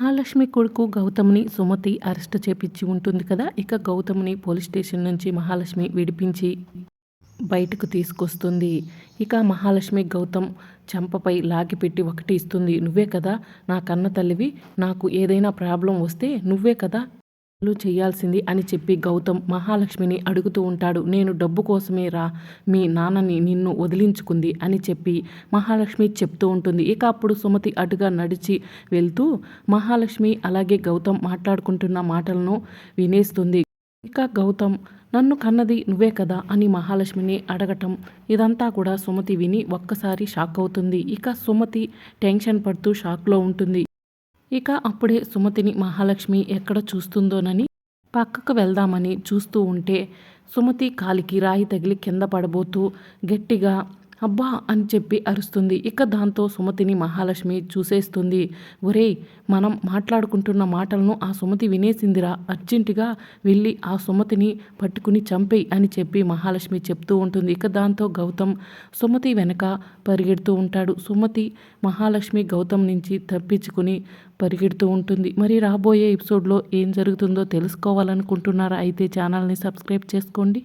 మహాలక్ష్మి కొడుకు గౌతమ్ని సుమతి అరెస్ట్ చేపించి ఉంటుంది కదా ఇక గౌతమ్ని పోలీస్ స్టేషన్ నుంచి మహాలక్ష్మి విడిపించి బయటకు తీసుకొస్తుంది. ఇక మహాలక్ష్మి గౌతమ్ చెంపపై లాగిపెట్టి ఒకటి ఇస్తుంది. నువ్వే కదా నా కన్న తల్లివి నాకు ఏదైనా ప్రాబ్లం వస్తే నువ్వే కదా చేయాల్సింది అని చెప్పి గౌతమ్ మహాలక్ష్మిని అడుగుతూ ఉంటాడు. నేను డబ్బు కోసమే రా మీ నాన్నని నిన్ను వదిలించుకుంది అని చెప్పి మహాలక్ష్మి చెప్తూ ఉంటుంది. ఇక అప్పుడు సుమతి అటుగా నడిచి వెళ్తూ మహాలక్ష్మి అలాగే గౌతమ్ మాట్లాడుకుంటున్న మాటలను వినేస్తుంది. ఇక గౌతమ్ నన్ను కన్నది నువ్వే కదా అని మహాలక్ష్మిని అడగటం ఇదంతా కూడా సుమతి విని ఒక్కసారి షాక్ అవుతుంది. ఇక సుమతి టెన్షన్ పడుతూ షాక్లో ఉంటుంది. ఇక అప్పుడే సుమతిని మహాలక్ష్మి ఎక్కడ చూస్తుందోనని పక్కకు వెళ్దామని చూస్తూ ఉంటే సుమతి కాలికి రాయి తగిలి కింద పడబోతూ గట్టిగా అబ్బా అని చెప్పి అరుస్తుంది. ఇక దాంతో సుమతిని మహాలక్ష్మి చూసేస్తుంది. ఒరేయ్ మనం మాట్లాడుకుంటున్న మాటలను ఆ సుమతి వినేసిందిరా. అర్జెంటుగా వెళ్ళి ఆ సుమతిని పట్టుకుని చంపేయి అని చెప్పి మహాలక్ష్మి చెప్తూ ఉంటుంది. ఇక దాంతో గౌతమ్ సుమతి వెనక పరిగెడుతూ ఉంటాడు. సుమతి మహాలక్ష్మి గౌతమ్ నుంచి తప్పించుకుని పరిగెడుతూ ఉంటుంది. మరి రాబోయే ఎపిసోడ్లో ఏం జరుగుతుందో తెలుసుకోవాలనుకుంటున్నారా? అయితే ఛానల్ని సబ్స్క్రైబ్ చేసుకోండి.